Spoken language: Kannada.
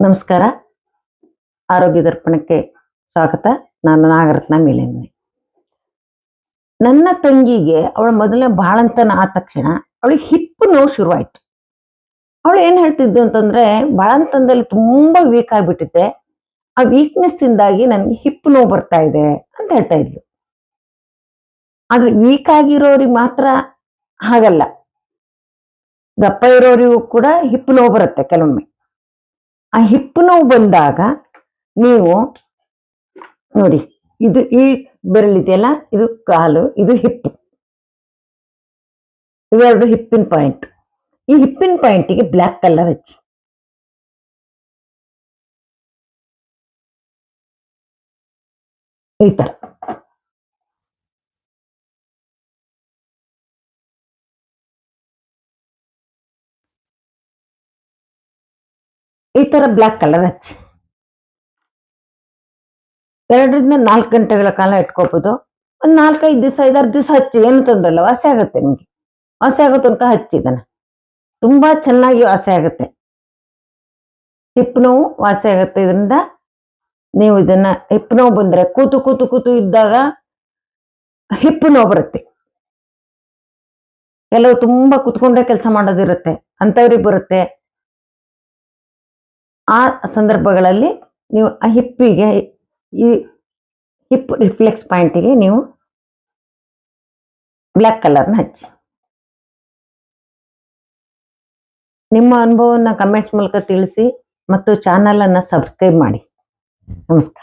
ನಮಸ್ಕಾರ. ಆರೋಗ್ಯ ದರ್ಪಣಕ್ಕೆ ಸ್ವಾಗತ. ನಾನು ನಾಗರತ್ನ ಮೇಲೆ ನನ್ನ ತಂಗಿಗೆ ಅವಳ ಮೊದಲನೇ ಬಾಳಂತನ ಆದ ತಕ್ಷಣ ಅವಳಿಗೆ ಹಿಪ್ಪು ನೋವು ಶುರುವಾಯ್ತು. ಅವಳು ಏನ್ ಹೇಳ್ತಿದ್ದು ಅಂತಂದ್ರೆ, ಬಾಳಂತನದಲ್ಲಿ ತುಂಬಾ ವೀಕ್ ಆಗಿಬಿಟ್ಟಿದ್ದೆ ಆ ವೀಕ್ನೆಸ್ ಇಂದಾಗಿ ನನಗೆ ಹಿಪ್ಪು ನೋವು ಬರ್ತಾ ಇದೆ ಅಂತ ಹೇಳ್ತಾ ಇದ್ಲು. ಆದ್ರೆ ವೀಕ್ ಆಗಿರೋರಿಗೆ ಮಾತ್ರ ಹಾಗಲ್ಲ. ದಪ್ಪ ಇರೋರಿಗೂ ಕೂಡ ಹಿಪ್ಪು ನೋವು ಬರುತ್ತೆ ಕೆಲವೊಮ್ಮೆ. ಆ ಹಿಪ್ಪು ನೋವು ಬಂದಾಗ ನೀವು ನೋಡಿ, ಇದು ಈ ಬೆರಳಿದೆಯಲ್ಲ ಇದು ಕಾಲು, ಇದು ಹಿಪ್ಪು ಇವೆರಡು ಹಿಪ್ಪಿನ ಪಾಯಿಂಟ್. ಈ ಹಿಪ್ಪಿನ ಪಾಯಿಂಟಿಗೆ ಬ್ಲ್ಯಾಕ್ ಕಲರ್ ಹಚ್ಚಿ. ಈ ತರ. ಈ ಥರ ಬ್ಲ್ಯಾಕ್ ಕಲರ್ ಹಚ್ಚಿ. ಎರಡರಿಂದ ನಾಲ್ಕು ಗಂಟೆಗಳ ಕಾಲ ಇಟ್ಕೋಬೋದು. ಒಂದು ನಾಲ್ಕೈದು ದಿವಸ, ಐದಾರು ದಿವಸ ಹಚ್ಚಿ, ಏನು ತೊಂದರೆ ಇಲ್ಲ ವಾಸಿ ಆಗುತ್ತೆ ನಿಮಗೆ. ವಾಸಿ ಆಗೋ ತನಕ ಹಚ್ಚಿ ತುಂಬ ತುಂಬಾ ಚೆನ್ನಾಗಿ ವಾಸಿ ಆಗುತ್ತೆ. ಹಿಪ್ ನೋವು ವಾಸಿ ಆಗುತ್ತೆ. ಇದರಿಂದ ನೀವು ಇದನ್ನ ಹಿಪ್ ನೋವು ಬಂದ್ರೆ ಕೂತು ಕೂತು ಕೂತು ಇದ್ದಾಗ ಹಿಪ್ಪು ನೋವು ಬರುತ್ತೆ. ಕೆಲವು ತುಂಬ ಕುತ್ಕೊಂಡೇ ಕೆಲಸ ಮಾಡೋದಿರುತ್ತೆ. ಅಂಥವ್ರಿಗೆ ಬರುತ್ತೆ. ಆ ಸಂದರ್ಭಗಳಲ್ಲಿ ನೀವು ಆ ಹಿಪ್ಪಿಗೆ, ಈ ಹಿಪ್ ರಿಫ್ಲೆಕ್ಸ್ ಪಾಯಿಂಟಿಗೆ ನೀವು ಬ್ಲ್ಯಾಕ್ ಕಲರ್ನ ಹಚ್ಚಿ. ನಿಮ್ಮ ಅನುಭವವನ್ನು ಕಮೆಂಟ್ಸ್ ಮೂಲಕ ತಿಳಿಸಿ ಮತ್ತು ಚಾನಲನ್ನು ಸಬ್ಸ್ಕ್ರೈಬ್ ಮಾಡಿ. ನಮಸ್ಕಾರ.